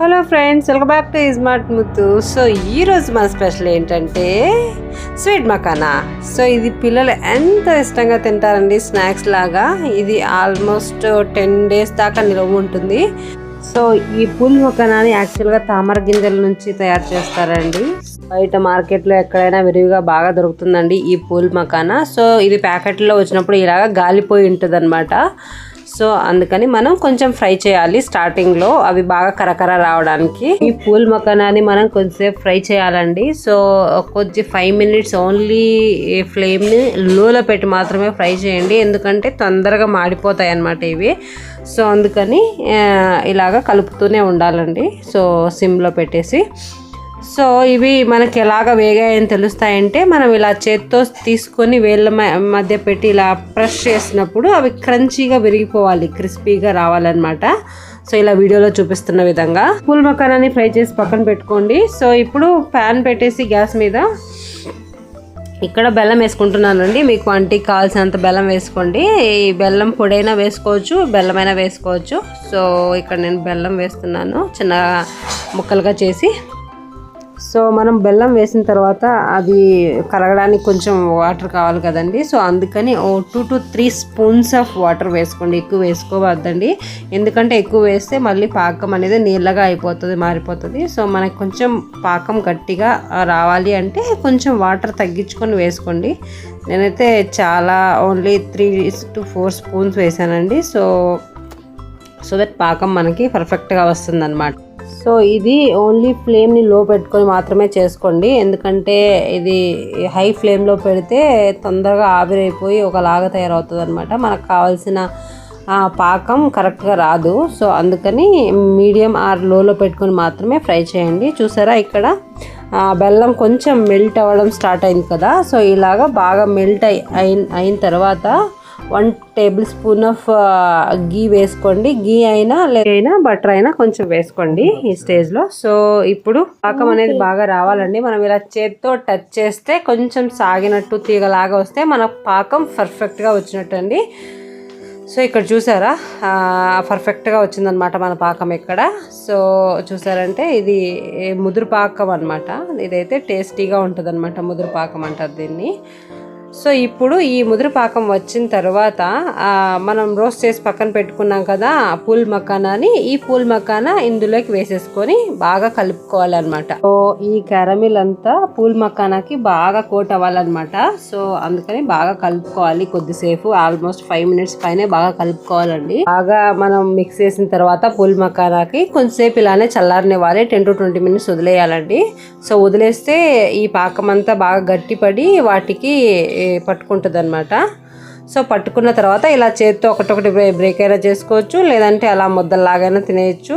Hello friends welcome back to ismart Muthu so ఈరోజు మన special ఏంటంటే స్వీట్ మకానా సో ఇది పిల్లలు ఎంత ఇష్టంగా తింటారండి స్నాక్స్ లాగా. ఇది ఆల్మోస్ట్ టెన్ డేస్ దాకా నిల్వ ఉంటుంది. సో ఈ పూల్ మకానాని యాక్చువల్గా తామర గింజల నుంచి తయారు చేస్తారండి. బయట మార్కెట్లో ఎక్కడైనా విరివిగా బాగా దొరుకుతుందండి ఈ పూల్ మకానా సో ఇది ప్యాకెట్లో వచ్చినప్పుడు ఇలాగా గాలిపోయి ఉంటుంది సో అందుకని మనం కొంచెం ఫ్రై చేయాలి స్టార్టింగ్లో. అవి బాగా కరకర రావడానికి. ఈ పూల్ మకానాన్ని మనం కొంచెంసేపు ఫ్రై చేయాలండి. సో కొద్ది ఫైవ్ మినిట్స్ ఓన్లీ ఫ్లేమ్ని లోలో పెట్టి మాత్రమే ఫ్రై చేయండి. ఎందుకంటే తొందరగా మాడిపోతాయి అన్నమాట ఇవి. సో అందుకని ఇలాగ కలుపుతూనే ఉండాలండి. సో సిమ్లో పెట్టేసి. సో ఇవి మనకి ఎలాగ వేగాయని తెలుస్తాయంటే మనం ఇలా చేత్తో తీసుకొని వేళ్ళ మ- మధ్య పెట్టి ఇలా ప్రెస్ చేసినప్పుడు అవి క్రంచీగా విరిగిపోవాలి క్రిస్పీగా రావాలన్నమాట. సో ఇలా వీడియోలో చూపిస్తున్న విధంగా. పూల్ మకానాన్ని ఫ్రై చేసి పక్కన పెట్టుకోండి. సో ఇప్పుడు ప్యాన్ పెట్టేసి గ్యాస్ మీద ఇక్కడ బెల్లం వేసుకుంటున్నానండి. మీకు వంటికి కావాల్సినంత బెల్లం వేసుకోండి. ఈ బెల్లం పొడైనా వేసుకోవచ్చు బెల్లమైనా వేసుకోవచ్చు. సో ఇక్కడ నేను బెల్లం వేస్తున్నాను. చిన్న ముక్కలుగా చేసి సో మనం బెల్లం వేసిన తర్వాత అది కరగడానికి కొంచెం వాటర్ కావాలి కదండి. సో అందుకని ఓ two to three spoons of water వేసుకోండి. ఎక్కువ వేసుకోవద్దండి. ఎందుకంటే ఎక్కువ వేస్తే మళ్ళీ పాకం అనేది నీళ్ళగా అయిపోతుంది మారిపోతుంది. సో మనకు కొంచెం పాకం గట్టిగా రావాలి అంటే కొంచెం వాటర్ తగ్గించుకొని వేసుకోండి. నేనైతే చాలా only three to four spoons వేసానండి. సో సో దట్ పాకం మనకి పర్ఫెక్ట్గా వస్తుంది సో ఇది ఓన్లీ ఫ్లేమ్ని లో పెట్టుకొని మాత్రమే చేసుకోండి. ఎందుకంటే ఇది హై ఫ్లేమ్లో పెడితే తొందరగా ఆవిరైపోయి ఒకలాగా తయారవుతుంది అనమాట మనకు కావాల్సిన పాకం కరెక్ట్గా రాదు. సో అందుకని మీడియం ఆర్ లోలో పెట్టుకొని మాత్రమే ఫ్రై చేయండి. చూసారా ఇక్కడ? బెల్లం కొంచెం మెల్ట్ అవ్వడం స్టార్ట్ అయింది కదా? సో ఇలాగా బాగా మెల్ట్ అయి అయిన అయిన తర్వాత one tablespoon of ghee వేసుకోండి. గీ అయినా లేదైనా బటర్ అయినా కొంచెం వేసుకోండి ఈ స్టేజ్లో సో ఇప్పుడు పాకం అనేది బాగా రావాలండి. మనం ఇలా చేత్తో టచ్ చేస్తే కొంచెం సాగినట్టు తీగలాగా వస్తే మన పాకం పర్ఫెక్ట్గా వచ్చినట్టు అండి సో ఇక్కడ చూసారా? పర్ఫెక్ట్గా వచ్చిందనమాట మన పాకం ఇక్కడ. సో చూసారంటే ఇది ముదురు పాకం అనమాట ఇదైతే టేస్టీగా ఉంటుంది అనమాట ముదురు పాకం అంటారు దీన్ని. సో ఇప్పుడు ఈ ముదురు పాకం వచ్చిన తర్వాత మనం రోస్ట్ చేసి పక్కన పెట్టుకున్నాం కదా ఆ పూల్ మకానాని ఈ పూల్ మకానా ఇందులోకి వేసేసుకొని బాగా కలుపుకోవాలన్నమాట. సో ఈ క్యారమిల్ అంతా పూల్ మకానాకి బాగా కోట్ అవ్వాలన్నమాట. సో అందుకని బాగా కలుపుకోవాలి కొద్దిసేపు ఆల్మోస్ట్ ఫైవ్ మినిట్స్ పైనే బాగా కలుపుకోవాలండి. బాగా మనం మిక్స్ చేసిన తర్వాత పూల్ మకానాకి కొంచెంసేపు ఇలానే చల్లారనివ్వాలి టెన్ టు ట్వంటీ మినిట్స్ వదిలేయాలండి. సో వదిలేస్తే ఈ పాకం అంతా బాగా గట్టిపడి వాటికి పట్టుకుంటుంది అనమాట సో పట్టుకున్న తర్వాత ఇలా చేతితో ఒకటొకటి బ్రేక్ అయినా చేసుకోవచ్చు లేదంటే అలా ముద్దలాగైనా తినేయచ్చు.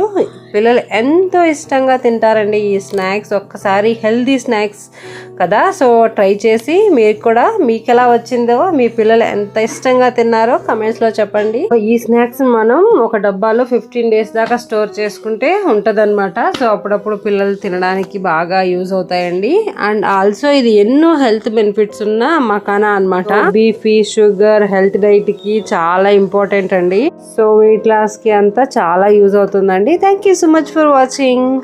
పిల్లలు ఎంతో ఇష్టంగా తింటారండి ఈ స్నాక్స్ ఒక్కసారి హెల్దీ స్నాక్స్ కదా. సో ట్రై చేసి మీరు కూడా మీకు ఎలా వచ్చిందో మీ పిల్లలు ఎంత ఇష్టంగా తిన్నారో కమెంట్స్లో చెప్పండి. ఈ స్నాక్స్ మనం ఒక డబ్బాలో ఫిఫ్టీన్ డేస్ దాకా స్టోర్ చేసుకుంటే ఉంటదన్నమాట. సో అప్పుడప్పుడు పిల్లలు తినడానికి బాగా యూజ్ అవుతాయండి. అండ్ ఆల్సో ఇది ఎన్నో హెల్త్ బెనిఫిట్స్ ఉన్న మకానా అన్నమాట. బీపీ షుగర్ హెల్త్ డైట్కి చాలా ఇంపార్టెంట్ అండి. సో వెయిట్ లాస్కి అంతా చాలా యూజ్ అవుతుందండి. Thank you so much for watching.